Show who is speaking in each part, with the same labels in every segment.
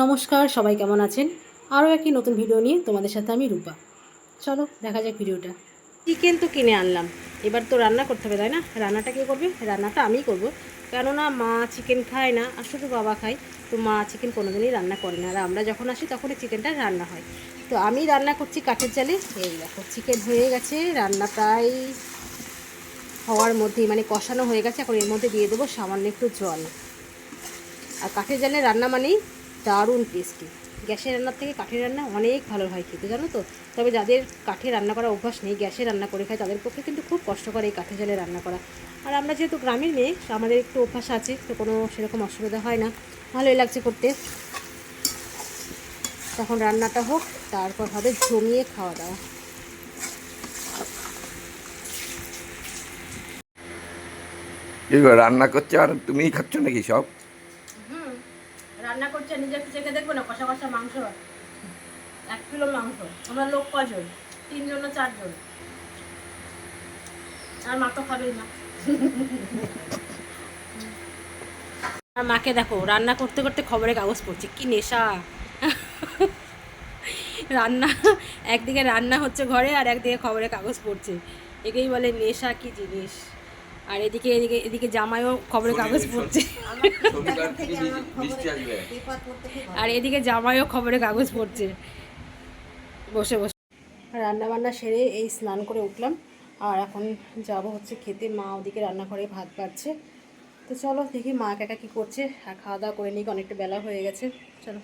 Speaker 1: নমস্কার, সবাই কেমন আছেন? আরও একটি নতুন ভিডিও নিয়ে তোমাদের সাথে আমি রূপা। চলো, দেখা যাক ভিডিওটা। চিকেন তো কিনে আনলাম। এবার তো রান্না করতে হবে, তাই না? রান্নাটা কে করবে? রান্নাটা আমিই করব। কেননা মা চিকেন খায় না, আর শুধু বাবা খায়। তো মা চিকেন কোনোদিনই রান্না করে না। আর আমরা যখন আসি, তখনই চিকেনটা রান্না হয়। তো আমি রান্না করছি কাঠের জালে এই দেখো চিকেন হয়ে গেছে। রান্না প্রায় হওয়ার মধ্যেই মানে কষানো হয়ে গেছে। এখন এর মধ্যে দিয়ে দেবো সামান্য একটু জল। আর কাঠের জালে রান্না মানেই দারুণ টেস্টি গ্যাসের রান্নার থেকে কাঠের রান্না অনেক ভালো হয় খেতে জানো তো? তবে যাদের কাঠে রান্না করা অভ্যাস নেই, গ্যাসে রান্না করে খায়, তাদের পক্ষে কিন্তু খুব কষ্টকর এই কাঠের জালে রান্না করা। আর আমরা যেহেতু গ্রামের মেয়ে আমাদের একটু অভ্যাস আছে, তো কোনো সেরকম অসুবিধা হয় না। ভালোই লাগছে করতে। তখন রান্নাটা হোক, তারপর হবে জমিয়ে খাওয়া দাওয়া।
Speaker 2: রান্না করছে আর তুমিই খাচ্ছ নাকি সব?
Speaker 1: রান্না করছে নিজে চেখে দেখব না, কষা কষা মাংস। এক কিলো মাংস, আমরা লোক কজন? তিনজন না চারজন? আর মা তো খাবেই না। মাকে দেখো, রান্না করতে করতে খবরে কাগজ পড়ছে, কি নেশা। রান্না, একদিকে রান্না হচ্ছে ঘরে, আর একদিকে খবরে কাগজ পড়ছে। একেই বলে নেশা কি জিনিস? আর এদিকে এদিকে এদিকে জামাইও খবরের কাগজ পড়ছে। আর এদিকে জামাইও খবরের কাগজ পড়ছে। বসে বসে। রান্না বান্না সেরে এই স্নান করে উঠলাম। আর এখন যাব হচ্ছে খেতে। মা ওদিকে রান্নাঘরে ভাত বাড়ছে। তো চলো দেখি মা কাকা কী করছে। আর খাওয়া দাওয়া করে নিই অনেকটা বেলা হয়ে গেছে। চলো।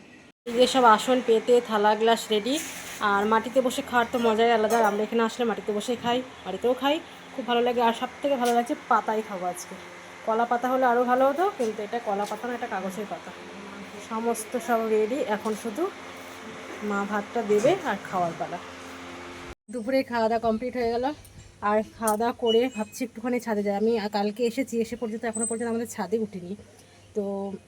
Speaker 1: এই সব আসন পেতে থালা গ্লাস রেডি আর মাটিতে বসে খাওয়ার তো মজাই আলাদা। আমরা এখানে আসলে মাটিতে বসে খাই, বাড়িতেও খাই। খুব ভালো লাগে। আর সব থেকে ভালো লাগছে পাতাই খাব আজকে। কলা পাতা হলে আরও ভালো হতো, কিন্তু এটা কলা পাতা না, এটা কাগজের পাতা। সমস্ত সব রেডি এখন শুধু মা ভাতটা দেবে আর খাওয়ার পালা। দুপুরে খাওয়া দাওয়া কমপ্লিট হয়ে গেল। আর খাওয়া দাওয়া করে ভাবছি একটুখানি ছাদে যাই। আমি কালকে এসেছি, এসে পর্যন্ত এখনও পর্যন্ত আমাদের ছাদে উঠিনি। তো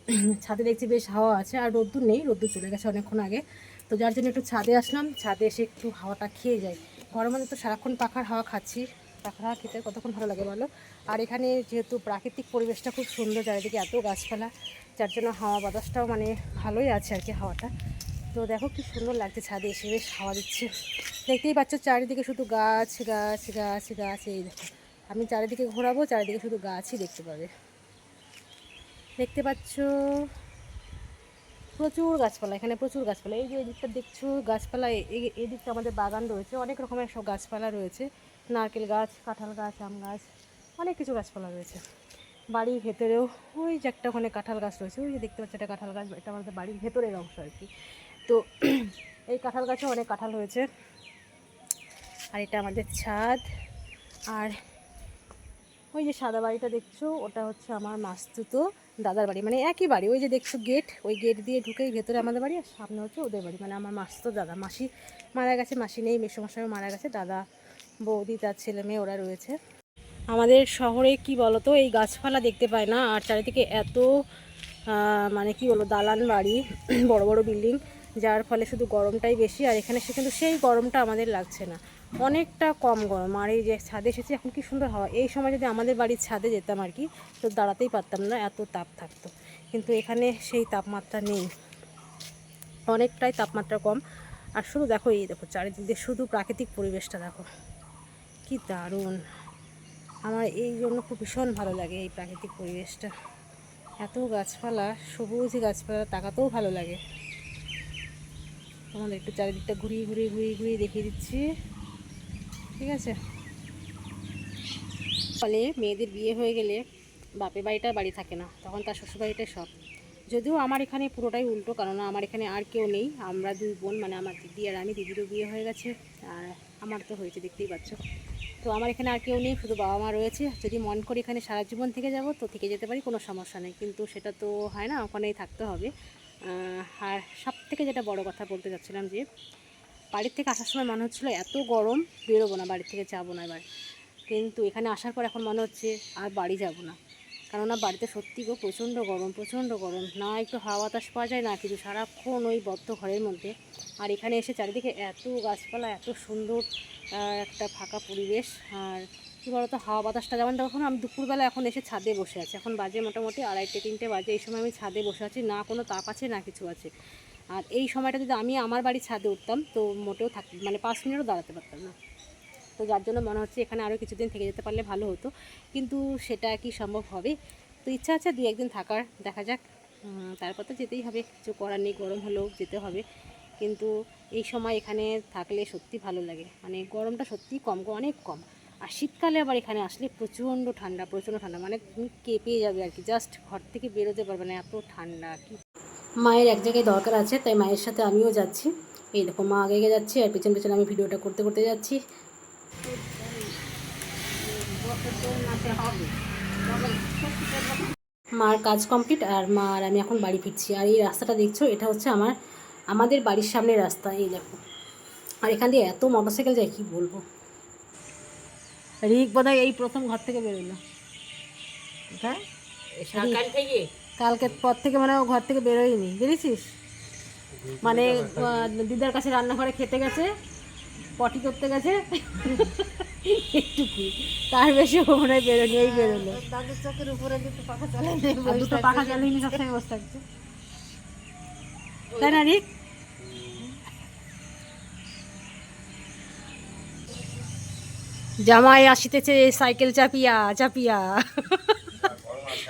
Speaker 1: ছাদে দেখছি বেশ হাওয়া আছে আর রোদ্দুর নেই, রোদ্দুর চলে গেছে অনেকক্ষণ আগে। তো যার জন্য একটু ছাদে আসলাম, ছাদে এসে একটু হাওয়াটা খেয়ে যাই। গরমে তো সারাক্ষণ পাখার হাওয়া খাচ্ছি। পাখার হাওয়া খেতে কতক্ষণ ভালো লাগে বলো? আর এখানে যেহেতু প্রাকৃতিক পরিবেশটা খুব সুন্দর, চারিদিকে এত গাছপালা, যার জন্য হাওয়া বাতাসটাও মানে ভালোই আছে আর কি হাওয়াটা। তো দেখো কি সুন্দর লাগছে ছাদে এসে, বেশ হাওয়া দিচ্ছে। দেখতেই পাচ্ছ চারিদিকে শুধু গাছ গাছ গাছ গাছ, এই দেখো। আমি চারিদিকে ঘোরাবো, চারিদিকে শুধু গাছই দেখতে পাবে। দেখতে পাচ্ছ? প্রচুর গাছপালা, এখানে প্রচুর গাছপালা। এই যে এদিকটা দেখছ, গাছপালা, এ- এই- এই দিকটা আমাদের বাগান রয়েছে। অনেক রকমের সব গাছপালা রয়েছে। নারকেল গাছ, কাঁঠাল গাছ, আম গাছ, অনেক কিছু গাছপালা রয়েছে। বাড়ির ভেতরেও, ওই যে একটা ওখানে কাঁঠাল গাছ রয়েছে। ওই যে দেখতে পাচ্ছ একটা কাঁঠাল গাছ, এটা আমাদের বাড়ির ভেতরের অংশ আর কি। তো এই কাঁঠাল গাছে অনেক কাঁঠাল হয়েছে আর এটা আমাদের ছাদ। আর ওই যে সাদা বাড়িটা দেখছ, ওটা হচ্ছে আমার মাস্তুতো দাদার বাড়ি। মানে একই বাড়ি, ওই যে দেখছ গেট ওই গেট দিয়ে ঢুকেই ভেতরে আমাদের বাড়ি, আর সামনে হচ্ছে ওদের বাড়ি। মানে আমার মাস্তুতো দাদা, মাসি মারা গেছে, মাসি নেই, মেসোমশাইও মারা গেছে, দাদা, বৌদি, তার ছেলে মেয়ে ওরা রয়েছে। আমাদের শহরে কি বলতো, এই গাছপালা দেখতে পায় না, আর চারিদিকে এত মানে কি বলব, দালান বাড়ি, বড় বড় বিল্ডিং যার ফলে শুধু গরমটাই বেশি, আর এখানে সে কিন্তু সেই গরমটা আমাদের লাগছে না। অনেকটা কম গরম, আর এই যে ছাদে এসেছি, এখন কি সুন্দর হাওয়া। এই সময় যদি আমাদের বাড়ির ছাদে যেতাম আর কি, তো দাঁড়াতেই পারতাম না, এত তাপ থাকতো। কিন্তু এখানে সেই তাপমাত্রা নেই, অনেকটাই তাপমাত্রা কম। আর শুধু দেখো, এই দেখো, চারিদিক দিয়ে শুধু প্রাকৃতিক পরিবেশটা দেখো। কি দারুণ! আমার এই জন্য খুব ভীষণ ভালো লাগে এই প্রাকৃতিক পরিবেশটা। এত গাছপালা, সবুজ গাছপালা, তাকাতেও ভালো লাগে। তোমাদের একটু চারিদিকটা ঘুরিয়ে ঘুরিয়ে ঘুরিয়ে ঘুরিয়ে দেখিয়ে দিচ্ছি। ঠিক আছে? ফলে মেয়েদের বিয়ে হয়ে গেলে বাপের বাড়িটা বাড়ি থাকে না, তখন তার শ্বশুরবাড়িটাই সব। যদিও আমার এখানে পুরোটাই উল্টো কারণ আমার এখানে আর কেউ নেই। আমরা দুই বোন মানে আমার দিদি আর আমি, দিদিরও বিয়ে হয়ে গেছে, আর আমার তো হয়েছে, দেখতেই পাচ্ছ। তো আমার এখানে আর কেউ নেই, শুধু বাবা মা রয়েছে। যদি মন করে এখানে সারা জীবন থেকে যাব, তো থেকে যেতে পারি, কোনো সমস্যা নেই। কিন্তু সেটা তো হয় না, ওখানেই থাকতে হবে। আর সব থেকে যেটা বড় কথা বলতে চাচ্ছিলাম যে, বাড়ির থেকে আসার সময় মনে হচ্ছিল এত গরম, বেরোবো না, বাড়ি থেকে যাব না এবার। কিন্তু এখানে আসার পর এখন মনে হচ্ছে আর বাড়ি যাব না। কেননা বাড়িতে সত্যি গো, প্রচণ্ড গরম প্রচণ্ড গরম। না একটু হাওয়া বাতাস পাওয়া যায়, না কিছু। সারাক্ষণ ওই বদ্ধ ঘরের মধ্যে। আর এখানে এসে চারিদিকে এত গাছপালা, এত সুন্দর একটা ফাঁকা পরিবেশ। আর কী বলতো, হাওয়া বাতাসটা যেমন তখন আমি দুপুরবেলা এখন এসে ছাদে বসে আছি। এখন বাজে মোটামুটি আড়াইটে, তিনটে বাজে। এই সময় আমি ছাদে বসে আছি, না কোনো তাপ আছে, না কিছু আছে। আর এই সময়টা যদি আমি আমার বাড়ির ছাদে উঠতাম, তো মোটেও থাক মানে পাঁচ মিনিটও দাঁড়াতে পারতাম না। তো যার জন্য মনে হচ্ছে এখানে আরও কিছুদিন থেকে যেতে পারলে ভালো হতো। কিন্তু সেটা কি সম্ভব হবে? তো ইচ্ছা আছে দু একদিন থাকার, দেখা যাক। তারপর তো যেতেই হবে। কিছু করার নেই, গরম হলেও যেতে হবে। কিন্তু এই সময় এখানে থাকলে সত্যি ভালো লাগে। মানে গরমটা সত্যি কম অনেক কম। আর শীতকালে আবার এখানে আসলে প্রচণ্ড ঠান্ডা প্রচণ্ড ঠান্ডা মানে তুমি কেঁপে যাবে আর কি। জাস্ট ঘর থেকে বেরোতে পারবে না, এত ঠান্ডা কি। মায়ের এক জায়গায় দরকার আছে, তাই মায়ের সাথে আমিও যাচ্ছি। এই দেখো, মা আগে যাচ্ছি আর পেছন পেছন আমি ভিডিওটা করতে করতে যাচ্ছি। মার কাজ কমপ্লিট আর মা আর আমি এখন বাড়ি ফিরছি। আর এই রাস্তাটা দেখছ, এটা হচ্ছে আমার, আমাদের বাড়ির সামনের রাস্তা, এই দেখো। আর এখান দিয়ে এত মোটরসাইকেল যায়, কি বলব? রিক বোধহয় এই প্রথম ঘর থেকে বেরোলো।
Speaker 3: সরকারি থেকে?
Speaker 1: কালকে পর থেকে মানে ও ঘর থেকে বেরোয়নি বুঝেছিস মানে দিদার কাছে রান্নাঘরে খেতে গেছে পটি করতে গেছে। একটুকু তার বেশি ও মনে হয় বেরোনি এই বেরোলো।
Speaker 3: দাদুর চোখের উপরে দুটো পাখা
Speaker 1: দুটো চালিয়ে নিয়ে সবসময় বসে থাকছে। তাই না রিক? জামাই আসিতেছে, সাইকেল চাপিয়া চাপিয়া।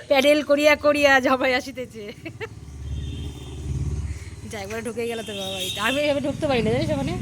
Speaker 1: প্যাডেল করিয়া করিয়া জামাই আসিতেছে। যা একবার ঢুকে গেল তো বাবা আমি ঢুকতে পারি না, জানিস ওখানে?